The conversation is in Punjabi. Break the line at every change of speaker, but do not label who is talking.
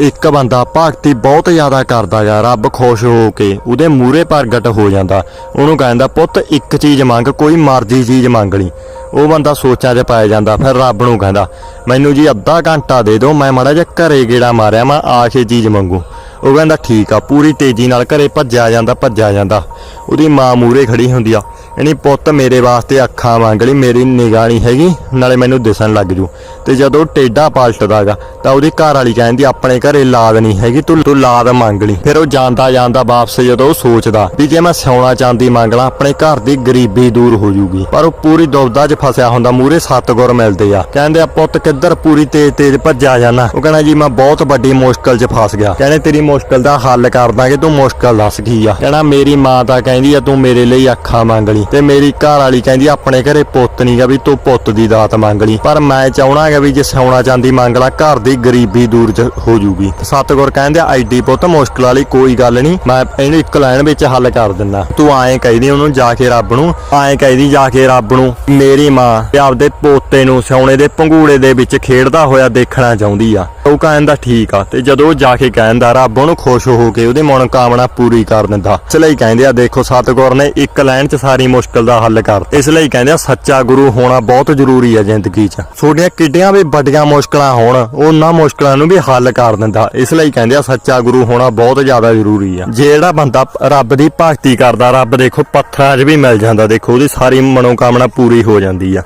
ਇੱਕ ਬੰਦਾ ਭਗਤੀ ਬਹੁਤ ਜ਼ਿਆਦਾ ਕਰਦਾ ਗਾ, ਰੱਬ ਖੁਸ਼ ਹੋ ਕੇ ਉਹਦੇ ਮੂਹਰੇ ਪ੍ਰਗਟ ਹੋ ਜਾਂਦਾ। ਉਹਨੂੰ ਕਹਿੰਦਾ, ਪੁੱਤ, ਇੱਕ ਚੀਜ਼ ਮੰਗ, ਕੋਈ ਮਰਜ਼ੀ ਚੀਜ਼ ਮੰਗ ਲਈ। ਉਹ ਬੰਦਾ ਸੋਚਾਂ 'ਚ ਪਾਇਆ ਜਾਂਦਾ, ਫਿਰ ਰੱਬ ਨੂੰ ਕਹਿੰਦਾ, ਮੈਨੂੰ ਜੀ ਅੱਧਾ ਘੰਟਾ ਦੇ ਦਿਓ, ਮੈਂ ਮਾੜਾ ਜਿਹਾ ਘਰੇ ਗੇੜਾ ਮਾਰਿਆ, ਮੈਂ ਆ ਕੇ ਚੀਜ਼ ਮੰਗੂ। ਉਹ ਕਹਿੰਦਾ, ਠੀਕ ਆ, ਪੂਰੀ ਤੇਜ਼ੀ ਨਾਲ ਘਰੇ ਭੱਜਿਆ ਜਾਂਦਾ ਭੱਜਿਆ ਜਾਂਦਾ। ਉਹਦੀ ਮਾਂ ਮੂਹਰੇ ਖੜੀ ਹੁੰਦੀ ਆ। ਯਾਨੀ ਪੁੱਤ ਮੇਰੇ ਵਾਸਤੇ ਅੱਖਾਂ ਮੰਗ ਲਈ ਮੇਰੀ ਨਿਗਾਹ ਨਹੀਂ ਹੈਗੀ, ਨਾਲੇ ਮੈਨੂੰ ਦਿਸਣ ਲੱਗ ਜੂ। ਤੇ ਜਦੋਂ ਟੇਡਾ ਪਲਟਦਾਗਾ, ਤਾਂ ਉਹਦੀ ਘਰ ਵਾਲੀ ਕਹਿੰਦੀ, ਆਪਣੇ ਘਰੇ ਲਾਦ ਨਹੀਂ ਹੈਗੀ, ਤੂੰ ਤੂੰ ਲਾਦ ਮੰਗ ਲਈ। ਫਿਰ ਉਹ ਜਾਂਦਾ ਜਾਂਦਾ ਵਾਪਸ ਜਦੋਂ ਉਹ ਸੋਚਦਾ ਵੀ ਜੇ ਮੈਂ ਸੋਨਾ ਚਾਂਦੀ ਮੰਗ ਲਾਂ ਆਪਣੇ ਘਰ ਦੀ ਗਰੀਬੀ ਦੂਰ ਹੋ ਜੂਗੀ। ਪਰ ਉਹ ਪੂਰੀ ਦੁਬਦਾ 'ਚ ਫਸਿਆ ਹੁੰਦਾ ਮੂਰੇ ਸਤਗੁਰ ਮਿਲਦੇ ਆ। ਕਹਿੰਦੇ ਆ, ਪੁੱਤ, ਕਿੱਧਰ ਪੂਰੀ ਤੇਜ਼ ਤੇਜ਼ ਭੱਜਿਆ ਜਾਣਾ ਉਹ ਕਹਿੰਦਾ, ਜੀ, ਮੈਂ ਬਹੁਤ ਵੱਡੀ ਮੁਸ਼ਕਲ 'ਚ ਫਸ ਗਿਆ। ਕਹਿੰਦੇ, ਤੇਰੀ ਮੁਸ਼ਕਲ ਦਾ ਹੱਲ ਕਰ ਦਾਂਗੇ, ਤੂੰ ਮੁਸ਼ਕਲ ਦੱਸ ਕੀ ਆ? ਕਹਿੰਦਾ, ਮੇਰੀ ਮਾਂ ਤਾਂ ਕਹਿੰਦੀ ਕਹਿੰਦੀ ਆ, ਤੂੰ ਮੇਰੇ ਲਈ ਅੱਖਾਂ ਮੰਗ ਲਈ। ਤੇ ਮੇਰੀ ਘਰ ਵਾਲੀ ਕਹਿੰਦੀ, ਆਪਣੇ ਘਰੇ ਪੁੱਤ ਨਹੀਂਗਾ ਵੀ ਤੂੰ ਪੁੱਤ ਦੀ ਦਾਤ ਮੰਗ ਲਈ। ਪਰ ਮੈਂ ਚਾਹਣਾਗਾ ਵੀ ਜੇ ਸੋਨਾ ਚਾਂਦੀ ਮੰਗ ਲਾ, ਘਰ ਦੀ ਗਰੀਬੀ ਦੂਰ ਹੋ ਜੂਗੀ। ਸਤਗੁਰ ਕਹਿੰਦੇ ਐਡੀ ਪੁੱਤ ਮੁਸ਼ਕਲ ਵਾਲੀ ਕੋਈ ਗੱਲ ਨਹੀਂ ਮੈਂ ਇਹਨੂੰ ਇੱਕ ਲਾਈਨ ਵਿੱਚ ਹੱਲ ਕਰ ਦਿੰਦਾ। ਤੂੰ ਐਂ ਕਹਿਦੀ ਉਹਨੂੰ, ਜਾ ਕੇ ਰੱਬ ਨੂੰ। ਐਂ ਕਹਿਦੀ, ਜਾ ਕੇ ਰੱਬ ਨੂੰ। ਮੇਰੀ ਮਾਂ ਤੇ ਆਪਦੇ ਪੋਤੇ ਨੂੰ ਸੋਨੇ ਦੇ ਪੰਗੂੜੇ ਦੇ ਵਿੱਚ ਖੇਡਦਾ ਹੋਇਆ ਦੇਖਣਾ ਚਾਹੁੰਦੀ ਆ। ਉਹ ਕਹਿੰਦਾ ਠੀਕ ਆ ਤੇ ਜਦੋਂ ਉਹ ਜਾ ਕੇ ਕਹਿੰਦਾ ਰੱਬ ਉਹਨੂੰ ਖੁਸ਼ ਹੋ ਕੇ ਉਹਦੀ ਮਨੋਕਾਮਨਾ ਪੂਰੀ ਕਰ ਦਿੰਦਾ। ਇਸ ਲਈ ਕਹਿੰਦੇ ਆ, ਦੇਖੋ ਸਤਗੁਰ ਨੇ ਇੱਕ ਲਾਈਨ 'ਚ ਸਾਰੀ ਮੁਸ਼ਕਲ ਦਾ ਹੱਲ ਕਰ ਇਸ ਲਈ ਕਹਿੰਦੇ ਆ, ਸੱਚਾ ਗੁਰੂ ਹੋਣਾ ਬਹੁਤ ਜ਼ਰੂਰੀ ਹੈ ਜ਼ਿੰਦਗੀ 'ਚ। ਤੁਹਾਡੀਆਂ ਕਿੱਡੀਆਂ ਵੀ ਵੱਡੀਆਂ ਮੁਸ਼ਕਲਾਂ ਹੋਣ, ਉਹਨਾਂ ਮੁਸ਼ਕਲਾਂ ਨੂੰ ਵੀ ਹੱਲ ਕਰ ਦਿੰਦਾ। ਇਸ ਲਈ ਕਹਿੰਦੇ ਆ, ਸੱਚਾ ਗੁਰੂ ਹੋਣਾ ਬਹੁਤ ਜ਼ਿਆਦਾ ਜ਼ਰੂਰੀ ਆ। ਜਿਹੜਾ ਬੰਦਾ ਰੱਬ ਦੀ ਭਗਤੀ ਕਰਦਾ, ਰੱਬ ਦੇਖੋ ਪੱਥਰਾਂ 'ਚ ਵੀ ਮਿਲ ਜਾਂਦਾ। ਦੇਖੋ, ਉਹਦੀ ਸਾਰੀ ਮਨੋਕਾਮਨਾ ਪੂਰੀ ਹੋ ਜਾਂਦੀ ਆ।